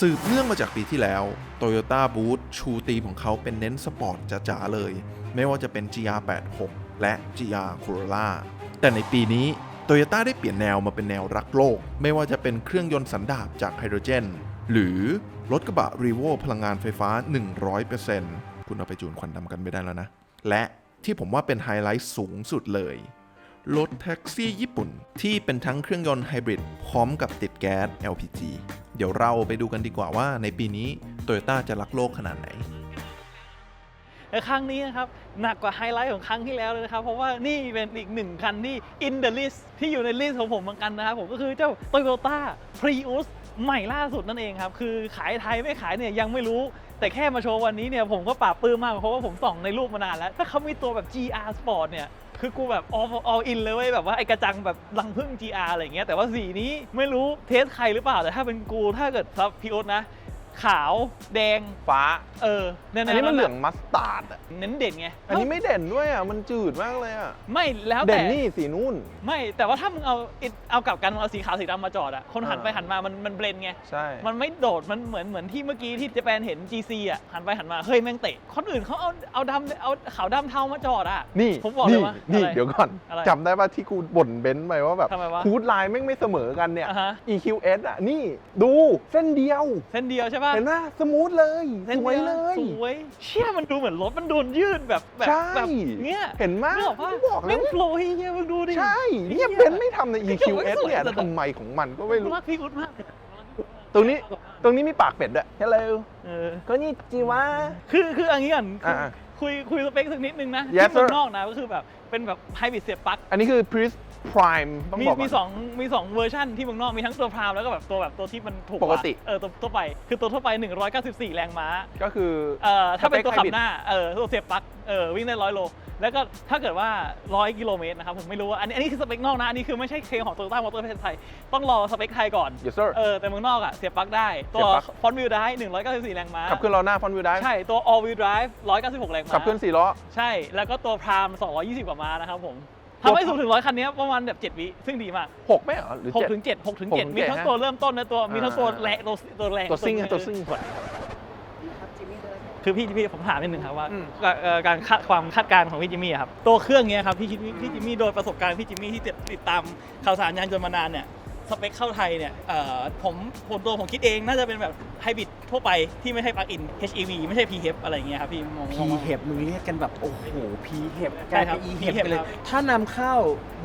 สืบเนื่องมาจากปีที่แล้ว Toyota b o o t ชูตีมของเขาเป็นเน้นสปอร์ตจ๋าๆเลย ไม่ว่าจะเป็น GR86 และ GR Corolla แต่ในปีนี้ Toyota ได้เปลี่ยนแนวมาเป็นแนวรักโลก ไม่ว่าจะเป็นเครื่องยนต์สันดาปจากไฮโดรเจน หรือรถกระบะ r e v o พลังงานไฟฟ้า 100%คุณเอาไปจูนควันดำกันไม่ได้แล้วนะ และที่ผมว่าเป็นไฮไลท์สูงสุดเลยรถแท็กซี่ญี่ปุ่น ที่เป็นทั้งเครื่องยนต์ไฮบริดพร้อมกับติดแก๊ส LPG เดี๋ยวเราไปดูกันดีกว่าว่าในปีนี้ Toyota จะรักโลกขนาดไหนแต่ครั้งนี้นะครับหนักกว่าไฮไลท์ของครั้งที่แล้วเลยนะครับ เพราะว่านี่เป็นอีกหนึ่งคันที่ in the list ที่อยู่ในลิสต์ของผมเหมือนกันนะครับผมก็คือเจ้า Toyota Prius ใหม่ล่าสุดนั่นเองครับ คือขายไทยไม่ขายเนี่ยยังไม่รู้ แต่แค่มาโชว์วันนี้เนี่ยผมก็ปราบปลื้มมากเพราะว่าผมส่องในรูปมานานแล้ว ถ้าเขามีตัวแบบ GR Sport เนี่ยคือกูแบบ all all in เลยเว้ยแบบว่าไอ้กระจังแบบรังพึ่ง GR อะไรเงี้ยแต่ว่าสีนี้ไม่รู้เทสใครหรือเปล่าแต่ถ้าเป็นกูถ้าเกิดซับพีโอตนะ ขาวแดง ฟ้า เออแน่ๆอันนี้มันเหลืองแวมัสตาร์ดอะเน้นเด่นไงอันนี้ไม่เด่นด้วยอะ มันจืดมากเลยอะ ไม่แล้วเด่แต่นนี่สีนู่น ไม่แต่ว่าถ้ามึงเอาอิเอากลับกันมึงเอาสีขาวสีดำมาจอดอะคนหันอ่าไปหันมามันมันเบลนไงใช่ มันไม่โดดมันเหมือนเหมือนที่เมื่อกี้ที่เจแปนเห็น GC อะหันไปหันมาเฮ้ยแม่งเตะคนอื่นเขาเอาเอาดำเอาขาวดำเทามาจอดอะนี่ผมบอกเลยนี่ว่านี่อะไรเดี๋ยวก่อนอะไรจำได้ป่ะที่กูบ่นเบนซ์ไปว่าแบบทำไมวะคูดไลน์แม่งไม่เสมอกันเนี่ยอ่าฮะ EQS อะนี่ดูเส้นเดียว เส้นเดียวใช่ป่ะเห็นไหมสมูทเลยส้นสดีวยเลยสวยเชี่ยมันดูเหมือนรถมันโดนยืดแบบแบบใช่แบบเนี้ยเห็นไหมนึกออกปะบอกแล้แม่วงโฟล์เฮียมึงดูดิใช่เหี้เนี่ยยเบนซ์ไม่ทำในเกี่ยวไว้ EQS สวยเนี่ยจัดอะทำไมของมันก็ไม่รู้รักพี่อุ๊ดมากตรงนี้ตรงนี้มีปากเป็ดด้วย Hello เออก็นี่จีวะคือคืออันนี้ก่อนคืออ่าคุยคุยสเปคสักนิดนึงนะ Yes, ที่เมือง sir นอกนะก็คือแบบเป็นแบบไฮบริดเสียบปลั๊กอันนี้คือ Prius Prime ต้องมีบอกมีก่อน สองมีสองเวอร์ชันที่เมืองนอกมีทั้งตัวพรามแล้วก็แบบตัวแบบตัวที่มันถูกว่าปกติ เออตัวทั่วไปคือตัวทั่วไป 194 แรงม้าก็คือ เอ่อถ้าเป็นตัวสเปคขับ hybrid หน้าเออตัวเสียบปลั๊กเออวิ่งได้ร้อยโล แล้วก็ถ้าเกิดว่า 100 กิโลเมตรนะครับผมไม่รู้ว่าอันนี้อันนี้คือสเปคนอกนะอันนี้คือไม่ใช่เคลมของโตโยต้ามอเตอร์ประเทศไทยต้องรอสเปคไทยก่อน Yes sir เออแต่เมืองนอกอะเสียบปลั๊กได้ตัวเสียบปลั๊ก ฟอนต์วิวได้194 แรงม้าขับเคลื่อนล้อหน้าฟอนวิวได้ใช่ตัว all wheel drive 196 แรงม้าขับเคลื่อนสี่ล้อ ใช่แล้วก็ตัวพราม220 กว่าม้านะครับผมตัว ทำให้สูงถึงร้อยคันนี้ประมาณแบบ7วิซึ่งดีมากหกไหมเหรอหรือ6เจ็ด ถึง7 6ถึงหกถึง7มีทั้งเจ็ดตัวเริ่มต้นนะตัวมีทั้งตัวอ่า แรงตัวตัวแรงตัวซิ่งอะนี้ตัวซิ่งคือพี่พี่ผมถามนิดนึงครับว่าอืมเอ่อการคาดความคาดการณ์ของพี่จิมมี่อะครับตัวเครื่องเนี้ยครับพี่จิมมี่พี่จิมมี่โดยประสบการณ์พี่จิมมี่ที่ติดตามข่าวสารยานยนต์มานานเนี่ย สเปคเข้าไทยเนี่ยเอ่อผมผมตัวผมคิดเองน่าจะเป็นแบบไฮบริดทั่วไปที่ไม่ใช่ปลั๊กอิน HEV ไม่ใช่ PHEV อะไรอย่างเงี้ยครับพี่มองมพีองว่า เห็บมึงเรียกกันแบบโอ้โหพีเห็บใช่กลายครัเป็บนอีเห็บ PHEV ไปเลย ครับ ถ้านำเข้า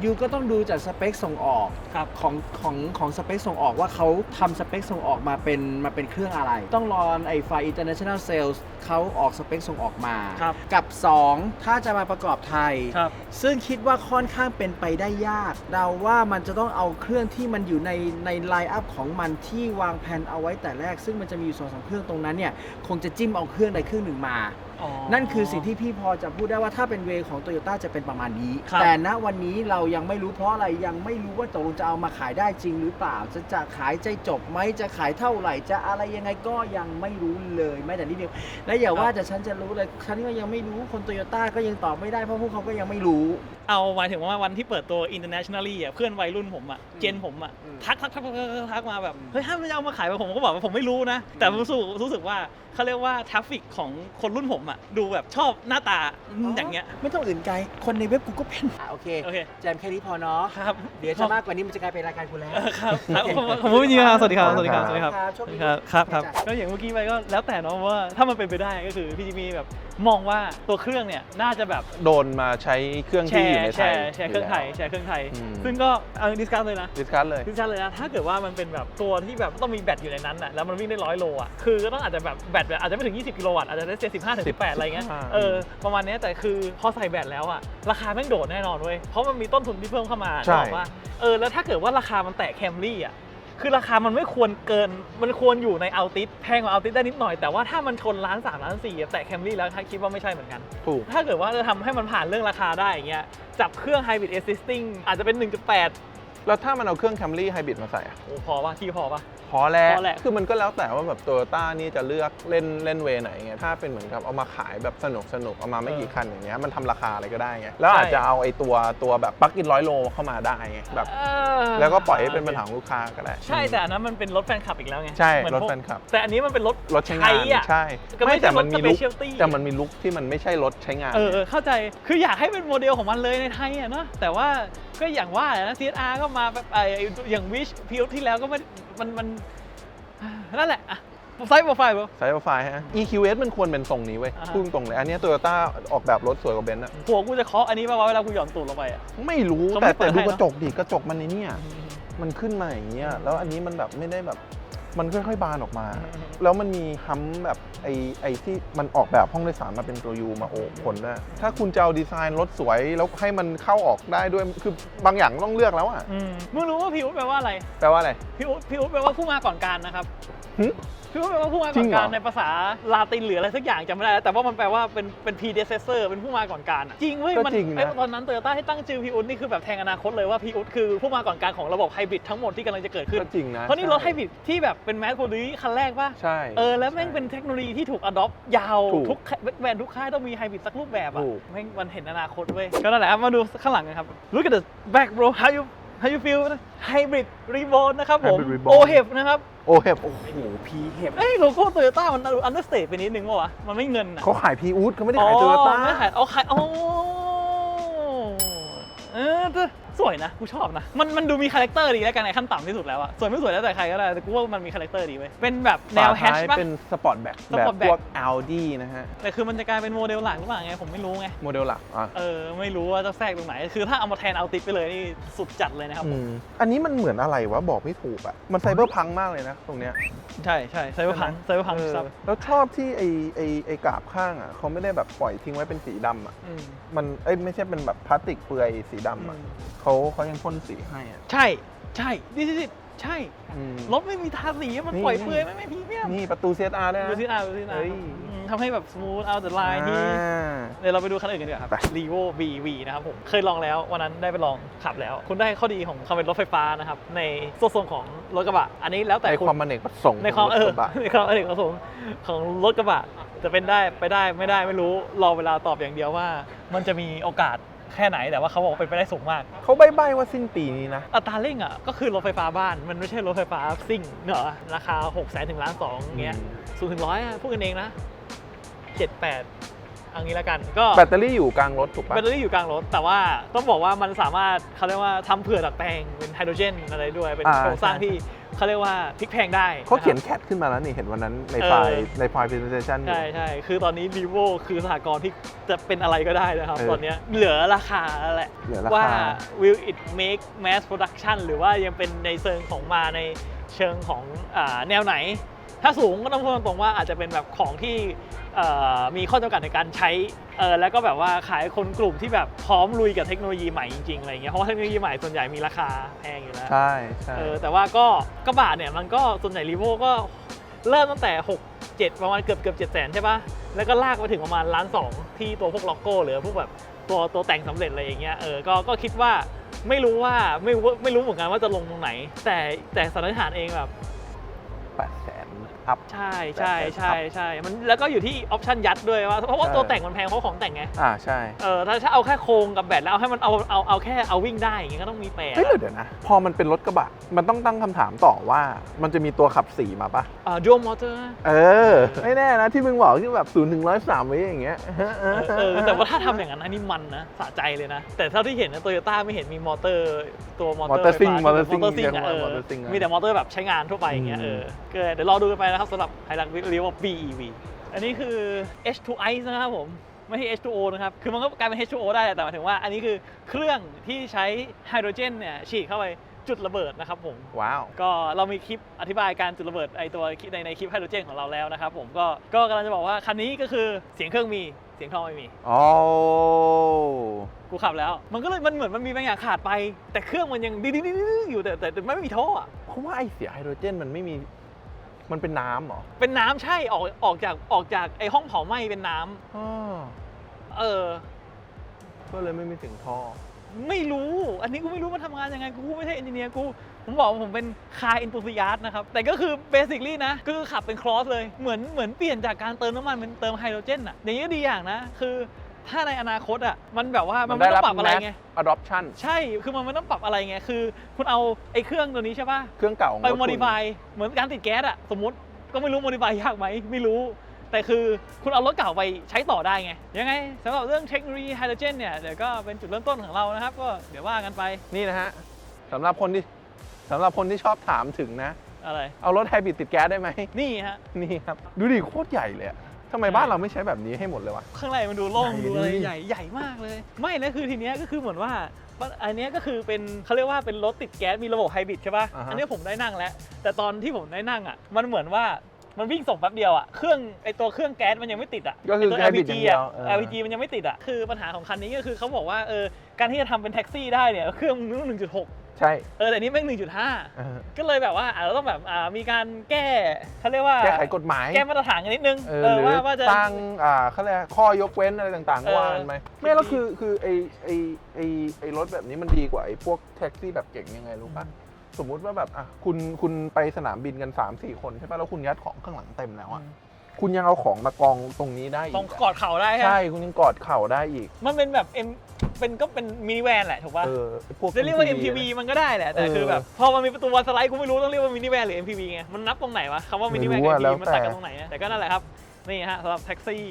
ยูก็ต้องดูจากสเปคส่งออกครับ ของของของสเปคส่งออกว่าเขาทำสเปคส่งออกมาเป็นมาเป็นเครื่องอะไร ต้องรอไอ้ไฟ international sales เขาออกสเปคส่งออกมา ครับ กับ 2 ถ้าจะมาประกอบไทย ครับ ซึ่งคิดว่าค่อนข้างเป็นไปได้ยาก เราว่ามันจะต้องเอาเครื่องที่มันอยู่ในในไลน์อัพของมันที่วางแผนเอาไว้แต่แรก ซึ่งมันจะมีอยู่สองสามเครื่องตรงนั้นเนี่ยคงจะจิ้มเอาเครื่องใดเครื่องหนึ่งมา อ๋อ นั่นคือสิ่งที่พี่พอจะพูดได้ว่าถ้าเป็นเวของโตโยต้าจะเป็นประมาณนี้ ครับ แต่ณวันนี้เรายังไม่รู้เพราะอะไรยังไม่รู้ว่าตกลงจะเอามาขายได้จริงหรือเปล่า จะจะขายใจจบไหมจะขายเท่าไหร่ จะอะไรยังไงก็ยังไม่รู้เลยแม้แต่นิดเดียวและอย่าว่าแต่ฉันจะรู้เลยฉันก็ยังไม่รู้คนโตโยต้าก็ยังตอบไม่ได้เพราะพวกเขาก็ยังไม่รู้ เอาหมายถึงว่าวันที่เปิดตัว internationally อะเพื่อนวัยรุ่นผมอะเจนผมอะอืมทักทักทักทักทักทักมาแบบเฮ้ยถ้าไม่เอามาขายผมก็บอกว่าผมไม่รู้นะ แต่รู้สึกรู้สึกว่าเขาเรียกว่าทราฟฟิกของคนรุ่นผมอะดูแบบชอบหน้าตาอย่างเงี้ยไม่ต้องอื่นไกล คนในเว็บกูก็เป็นอะโอเค โอเคแจมแค่นี้พอเนาะ ครับเดี๋ยวจะมากกว่านี้มันจะกลายเป็นรายการกูแล้วเออครับครับผมผมพูดจริงๆครับสวัสดีครับสวัสดีครับสวัสดีครับโชคดี ครับครับครับจ้ะก็อย่างเมื่อกี้ไปก็แล้วแต่เนาะว่าถ้ามันเป็นไปได้ก็คือพี่จิมีแบบ มองว่าตัวเครื่องเนี่ยน่าจะแบบโดนมาใช้เครื่องแชที่อยู่ร์ในแชไทยร์แชร์เครื่องไทยแชร์เครื่องไทย อืม ซึ่งก็เอาดิสคัสเลยนะ ดิสคัสเลยดิสคัสเลยนะ ถ้าเกิดว่ามันเป็นแบบตัวที่แบบต้องมีแบตอยู่ในนั้นน่ะ แล้วมันวิ่งได้ร้อยโลอะ คือก็ต้องอาจจะแบบแบตแบบอาจจะไม่ถึง 20 กิโลวัตต์ อาจจะได้75ถึง18อะไรเงี้ย 15 เออ ประมาณเนี้ยแต่คือพอใส่แบตแล้วอะ ราคาแม่งโดดแน่นอนเว้ย เพราะมันมีต้นทุนที่เพิ่มเข้ามาใช่ บอกว่า เออ แล้วถ้าเกิดว่าราคามันแตะแคมรี่อะ คือราคามันไม่ควรเกิน มันควรอยู่ในเอาติสแพงกว่าเอาติสได้นิดหน่อย แต่ว่าถ้ามันชนล้านสามล้านสี่อะแตะแคมรี่แล้วคิดว่าไม่ใช่เหมือนกัน ถูก ถ้าเกิดว่าจะทำให้มันผ่านเรื่องราคาได้อย่างเงี้ย จับเครื่อง Hybrid Assisting อาจจะเป็น 1.8 แล้วถ้ามันเอาเครื่อง Camry Hybrid มาใส่อะโอ้พอป่ะที่พอป่ะ พพอแล้วพอแล้วคือมันก็แล้วแต่ว่าแบบโตโยต้านี่จะเลือกเล่นเล่นเวไหนไงถ้าเป็นเหมือนกับเอามาขายแบบสนุกสนุกเอามาไม่กี่คันอย่างเงี้ยมันทำราคาอะไรก็ได้ไงแล้วอาจจะเอาไอ้ตัวตัวแบบปลั๊กอินร้อยโลเข้ามาได้ไงแบบ เออแล้วก็ปล่อยให้เป็นปัญหาของลูกค้าก็ได้ใช่แต่อันนั้นมันเป็นรถแฟนคลับอีกแล้วไงใช่เหมือรถพวกแฟนคลับ แต่อันนี้มันเป็นรถ รถใช้งานอะใช่ก็ไม่ใช่แต่มันรถมีลุก specialty แต่มันมีลุกที่มันไม่ใช่รถใช้งาน เออเออเข้าใจคืออยากให้เป็นโมเดลของมันเลยในไทยอะเนาะแต่ว่าก็อย่างว่าแหละนะ CSR ก็มาแบบไอ้อย่างวิชพิวที่แล้วก็ไม่มันมัน นั่นแหละอะไซส์โปรไฟล์ไซส์ไฟฮะ EQS มันควรเป็นทรงนี้เว้ยอ่าฮะ พูดตรงๆเลย อันเนี้โตโยต้าออกแบบรถสวยกว่าเบนซ์อะหัวกูจะเคาะอันนี้ป่าวะเวลากูหย่อนตูดลงไปอะ ไม่รู้เขาไม่แต่แต่เปิดให้ดูเนอะกระจกดิกระจกมันในเนี่ย มันขึ้นมาอย่างเงี้ยแล้วอันนี้มันแบบไม่ได้แบบ มันค่อยๆบานออกมา แล้วมันมีฮัมป์แบบไอ้ไอ้ที่มันออกแบบห้องโดยสารมาเป็นตัวยูมาโอบคนด้วยถ้าคุณจะเอาดีไซน์รถสวยแล้วให้มันเข้าออกได้ด้วยคือบางอย่างต้องเลือกแล้วอะอืมมึงรู้ว่าพิวแปลว่าอะไรแปลว่าอะไรพิวพิวแปลว่าผู้มาก่อนการนะครับหึพิวแปลว่าผู้มาจริก่อนงเหรอ การในภาษาลาตินหรืออะไรสักอย่างจำไม่ได้แล้วแต่ว่ามันแปลว่าเป็นเป็น predecessor เป็นผู้มาก่อนการอะจริงเว้ยก็มันจริงไอ้นะตอนนั้นโตโยต้าให้ตั้งชื่อพีอุดนี่คือแบบแทงอนาคตเลยว่าพีอุดคือผู้มาก่อนการของระบบไฮบริดทั้งหมดที่กำลังจะเกิดขึ้น ก็จริงนะเพราะนี่รถไฮใช่บริดที่แบบเป็นแมสโปรดิวคันแรกป่ะ ใช่ เออ แล้วแม่งเป็นเทคโนโลยีที่ถูกอดอปยาวถูกทุกแบรนด์ทุกค่ายต้องมีไฮบริดสักรูปแบบอะถูกแม่งมันเห็นอนาคตเว้ย ก็นั่นแหละครับมาดูข้างหลังกันครับ Look at the back bro how you how you feel ไฮบริดรีโวนะครับผม Hybrid Reborn โอเฮฟนะครับโอเห็บโอ้โหพีเห็บเอ้ยโลโก้โตโยต้ามันอันเดอร์สเตทไปนิดนึงป่าวะ มันไม่เงินอะเขาขายพีอูดเขาไม่ได้ขายโตโยต้าอ๋อไม่ขายเอาขายโอ้เออแต่ สวยนะกูชอบนะ มันมันดูมีคาแรคเตอร์ดีแล้วกันในขั้นต่ำที่สุดแล้วอะสวยไม่สวยแล้วแต่ใครก็ได้แต่กูว่ามันมีคาแรคเตอร์ดีเว้ยเป็นแบบแนวแฮชฝาท้ายป่ะ เป็นสปอร์ตแบ็คแบบ Sport พ back วก Audi นะฮะ แต่คือมันจะกลายเป็นโมเดลหลังหรือเปล่าไงผมไม่รู้ไงโมเดลหลักอะเออไม่รู้ว่าจะแทรกตรงไหน คือถ้าเอามาแทนเอาติดไปเลยนี่สุดจัดเลยนะครับอืมอันนี้มันเหมือนอะไรวะ บอกไม่ถูกอะ มันไซเบอร์พังมากเลยนะ ตรงเนี้ยใช่ใช่ไซเบอร์พังไซเบอร์พังเออซับแล้วชอบที่ไอไอไอกาบข้างอะเขาไม่ได้แบบปล่อยทิ้งไว้เป็นสีดำอะ อืมมัน เอ้ยไม่ใช่เป็นแบบพลาสติกเปลือยสีดำอะเขาเขายังพ่นสีให้อะใช่ ใช่ดิจิใช่ อืม รถไม่มีทาสีมันนี่ ปล่อยเปลือยไม่ไม่พรีเมียมนี่ประตู CSR ด้วยนะ ดูที่หน้าดูที่หน้าเฮ้ยอืมทำให้แบบสมูทเอาแต่ลายที่ อ่า เดี๋ยวเราไปดูคันอื่นกันดีกว่าครับ ไป r e v o VV นะครับผม เคยลองแล้ว วันนั้นได้ไปลองขับแล้ว คุณได้ข้อดีของความเป็นรถไฟฟ้านะครับ ในส่วนของรถกระบะ อันนี้แล้วแต่ในคุณความอเนกประสงค์ในความขงเอรอถกระบะ ในความอเนกประสงค์ของรถกระบะจะเป็นได้ไปได้ไม่ได้ไม่รู้รอเวลาตอบอย่างเดียวว่า มันจะมีโอกาส แค่ไหนแต่ว่าเขาบอกว่าเป็นไปได้สูงมากเขาใบ้ๆว่าสิ้นปีนี้นะ อัตราเร่งอะก็คือรถไฟฟ้าบ้านมันไม่ใช่รถไฟฟ้าซิ่งเนอะราคา6 0 0 0 0ถึงล้านสองอย่างเงี้ยอืมศูนย์ถึงร้อยอะพูดกันเองนะเจ็ดแปดเอางี้แล้วกันก็แบตเตอรี่อยู่กลางรถถูกปะแบตเตอรี่อยู่กลางรถ แต่ว่าต้องบอกว่ามันสามารถเขาเรียกว่าทำเผื่อดัดแปลงเป็นไฮโดรเจนอะไรด้วยเป็นอ่าโครงสร้างใช่ที่ เขาเรียกว่าพลิกแพลงได้เขาเขียนนะคแคทขึ้นมาแล้วนี่เห็นวันนั้นในเออไฟล์ในไฟล์ presentation รับอยู่ใช่ใช่คือตอนนี้ vivo คือสหกรณ์ที่จะเป็นอะไรก็ได้นะครับเออตอนเนี้ยเหลือราคาแล้วแหละเหลือราว่าคา will it make mass production หรือว่ายังเป็นในเชิงของมาในเชิงของอาแนวไหน ถ้าสูงก็ต้องพูดตรงๆว่าอาจจะเป็นแบบของที่เอ่อ มีข้อจำกัดในการใช้เออแล้วก็แบบว่าขายคนกลุ่มที่แบบพร้อมลุยกับเทคโนโลยีใหม่จริงๆอะไรเงี้ยเพราะว่าเทคโนโลยีใหม่ส่วนใหญ่มีราคาแพงอยู่แล้วใช่ใช่เออแต่ว่าก็กระบะเนี่ยมันก็ส่วนใหญ่รีโวก็เริ่มตั้งแต่ 6 7 ประมาณเกือบเกือบเจ็ดแสนใช่ปะแล้วก็ลากไปถึงประมาณล้านสองที่ตัวพวกล็อกโก้หรือพวกแบบตัวตัวแต่งสำเร็จอะไรอย่างเงี้ยเออก็ก็คิดว่าไม่รู้ว่าไม่รู้ไม่รู้เหมือนกันว่าจะลงตรงไหน แต่แต่สันนิษฐานเองแบบแปดแส นอัพใช่ใช่แต่ใช่ใช่มันแล้วก็อยู่ที่ออปชันยัดด้วยว่าเพราะว่าใช่ตัวแต่งมันแพงเพราะของแต่งไงอ่าใช่เออถ้าถ้าเอาแค่โครงกับแบตแล้วเอาให้มันเอาเอาเอาแค่เอาวิ่งได้อย่างเงี้ยก็ต้องมีแปดเฮ้ยเดี๋ยวนะ พอมันเป็นรถกระบะ มันต้องตั้งคำถามต่อว่ามันจะมีตัวขับสีมาปะอ่าดูมอเตอร์เออ ไม่แน่นะที่มึงบอกที่แบบศูนย์ถึงร้อยสามไว้อย่างเงี้ยเออเออแต่ว่าถ้าทำอย่างนั้นอันนี้มันนะสะใจเลยนะ แต่เท่าที่เห็นนะโตโยต้าไม่เห็นมีมอเตอร์ตัวมอเตอร์ Motor Sync ไฟฟ้า Motor Sync มอเตอร์ซิงเรียกอะว่าเออ Motor Sync อะมีแต่มอเตอร์แบบใช้งานทั่วไปอย่างเงี้ยอืมเออก็เดี๋ยวรอดูกันไปนะครับสำหรับไฮรักเรียกว่า BEV อันนี้คือ H2i นะครับผมไม่ใช่ H2O นะครับ คือมันก็กลายเป็น H2O ได้แหละแต่หมายถึงว่าอันนี้คือเครื่องที่ใช้ไฮโดรเจนเนี่ยฉีดเข้าไปจุดระเบิดนะครับผม ว้าว ก็เรามีคลิปอธิบายการจุดระเบิดไอตัวในในคลิปไฮโดรเจนของเราแล้วนะครับผมก็ก็กำลังจะบอกว่าคันนี้ก็คือเสียงเครื่องมีเสียงท่อไม่มีอ๋อกูขับแล้ว มันก็เลยมันเหมือนมันมีบางอย่างขาดไป แต่เครื่องมันยังดื้อๆๆอยู่แต่แต่แต่ไม่มีท่ออะเพราะว่าไอเสียไฮโดรเจนมันไม่มี มันเป็นน้ำเหรอเป็นน้ำใช่ออกออกจากออกจากไอห้องเผาไหม้เป็นน้ำอ๋อเออ ก็เลยไม่มีเสียงท่อ ไม่รู้ อันนี้กูไม่รู้มันทำงานยังไง กูไม่ใช่เอนจิเนียร์กู ผมบอกว่าผมเป็นคาร์อิน u ู i ิ s t นะครับ แต่ก็คือเบสิคลี่นะ ก็คือขับเป็นครอสเลย เหมือนเหมือนเปลี่ยนจากการเติมน้ำมันเป็นเติมไฮโดรเจนอะอย่างนี้ก็ดีอย่างนะ คือ ถ้าในอนาคตอะมันแบบว่ามันไม่ต้องปรับอะไรไง adoption ใช่คือมันไม่ต้องปรับอะไรไงคือ คุณเอาไอ้เครื่องตัวนี้ใช่ป่ะเครื่องเก่าของไป รถคุณโมดิฟายเหมือนการติดแก๊สอะสมมติก็ไม่รู้โมดิฟายยากไหมไม่รู้ แต่คือคุณเอารถเก่าไปใช้ต่อได้ไง ยังไงสำหรับเรื่องเทคโนโลยีไฮโดรเจนเนี่ยเดี๋ยวก็เป็นจุดเริ่มต้นของเรานะครับ ก็เดี๋ยวว่ากันไปนี่นะฮะสำหรับคนที่สำหรับคนที่ชอบถามถึงนะ อะไร เอารถไฮบริดติดแก๊สได้ไหม นี่ฮะ นี่ครับ ดูดิโคตรใหญ่เลยอะ ทำไมใช่บ้านเราไม่ใช้แบบนี้ให้หมดเลยวะ ข้างในมันดูโล่งใหญ่ดูอะไรดิใหญ่ใหญ่มากเลย ไม่นะคือทีเนี้ยก็คือเหมือนว่าอันเนี้ยก็คือเป็นเขาเรียกว่าเป็นรถติดแก๊สมีระบบไฮบริดใช่ป่ะอ่าฮะอันเนี้ยผมได้นั่งแล้ว แต่ตอนที่ผมได้นั่งอะ มันเหมือนว่ามันวิ่งส่งแป๊บเดียวอะ เครื่องไอตัวเครื่องแก๊สมันยังไม่ติดอะก็คือไตัวไฮบริดอย่างเดียวอะเออ LPG มันยังไม่ติดอะ คือปัญหาของคันนี้ก็คือเขาบอกว่าเออการที่จะทำเป็นแท็กซี่ได้เนี่ยเครื่องมันต้อง1.6 ใช่ เออแต่นี้แม่งเออ1.5ก็เลยแบบว่าอะเราต้องแบบอ่ามีการแก้เขาเรียกว่าแก้ไขกฎหมาย แก้มาตรฐานกันนิดนึงเออหรือว่าว่าจะตั้งอ่าเขาเรียกข้อยกเว้นอะไรต่างๆเอก็อว่ากันไหมไม่แล้วคือคือไอไอไอไอรถแบบนี้มันดีกว่าไอพวกแท็กซี่แบบเก่งยังไงรู้ปะสมมุติว่าแบบอะคุณคุณไปสนามบินกัน3 4คนใช่ปะแล้วคุณยัดของข้างหลังเต็มแล้วอะ คุณยังเอาของมากองตรงนี้ได้อีกต้องอะกอดเข่าได้ใช่ไหมใช่คุณยังกอดเข่าได้อีก มันเป็นแบบเอ็มเป็นก็เป็นมินิแวนแหละถูกป่ะเออพวก จะเรียกว่า MPV MPV มันก็ได้แหละ แต่เออคือแบบพอมันมีประตูวันสไลด์กูไม่รู้ต้องเรียกว่ามินิแวนหรือ MPV ไง มันนับตรงไหนวะคำว่ามินิแวนไม่รู้กับอะแล้ว MPV มันต่างกันแต่ตรงไหนอะแต่ก็นั่นแหละครับ นี่ฮะสำหรับแท็กซี่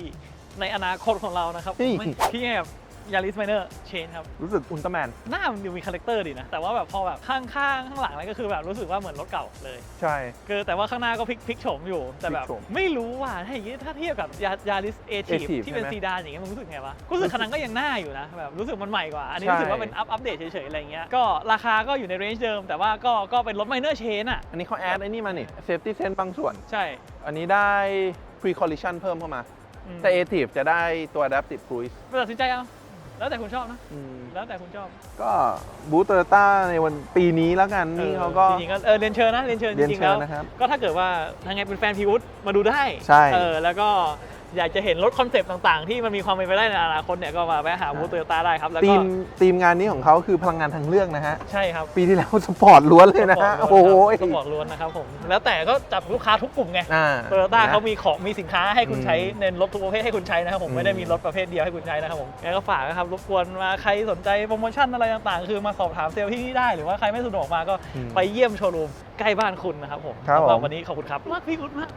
ในอนาคตของเรานะครับนี่ไม่ที่แบบ ยาริสไมเนอร์เชนครับ รู้สึกอุลตร้าแมน หน้ามันดูมีคาแรคเตอร์ดีนะ แต่ว่าแบบพอแบบข้างข้างข้างหลังอะไรก็คือแบบรู้สึกว่าเหมือนรถเก่าเลย ใช่ คือแต่ว่าข้างหน้าก็พลิกพลิกโฉมอยู่ แต่แบบพลิกโฉมไม่รู้ว่าถ้าอย่างนี้ถ้าเทียบกับยายาริสเอที Ative ที่เป็นใช่ไหม ซีดานอย่างเงี้ยมันรู้สึกไงวะรู้สึกคันนั้นก็ยังหน้าอยู่นะแบบรู้สึกมันใหม่กว่า อันนี้ใช่รู้สึกว่าเป็นอัพอัปเดตเฉยๆอะไรเงี้ยก็ราคาก็อยู่ในเรนจ์เดิม แต่ว่าก็ก็เป็นรถไมเนอร์เชนอะอันนี้เขาแอดไอ้นี่มานี่ safety sense บางส่วน ใช่อันนี้ได้ pre collision เพิ่มเข้ามา อืมแต่ active จะได้ตัว adaptive cruise ไปตัดสินใจเอา แล้วแต่คุณชอบนะ อืมแล้วแต่คุณชอบก็บูตเตอร์ต้าในวันปีนี้แล้วกันนี่เขาก็จริงๆก็เออเรียนเชิญนะเรียนเชิญจเรียนริงๆเชิแล้ญวนะครับ ก็ถ้าเกิดว่าทางไงเป็นแฟนพีวุฒมาดูได้ใช่ เออแล้วก็ อยากจะเห็นรถคอนเซปต์ต่างๆ ที่มันมีความเป็นไปได้ในอนาคตเนี่ยก็มาแวะหาบูธโตโยต้าได้ครับแล้วทีก็มทีมงานนี้ของเขาคือพลังงานทางเลือกนะฮะ ใช่ครับ ปีที่แล้วสปอร์ตล้วนเลยนะฮะ โอ้โหก็บอกล้วนนะครับผมแล้วแต่ก็จับลูกค้าทุกกลุ่มไงอ่าโตโยต้านะ เขามีของมีสินค้าให้คุณใช้อืมในรถทุกประเภทให้คุณใช้นะครับผมอืม ไม่ได้มีรถประเภทเดียวให้คุณใช้นะครับผมงั้นก็ฝากนะครับรบกวนมาใครสนใจโปรโมชั่นอะไรต่างๆ คือมาสอบถามเซลล์ที่นี่ได้หรือว่าใครไม่สะดวกมาก็อืม ไปเยี่ยมโชว์รูมใกล้บ้านคุณนะครับผมครับสำหรับผมวันนี้ขอบคุณครับรักพี่วุฒิมาก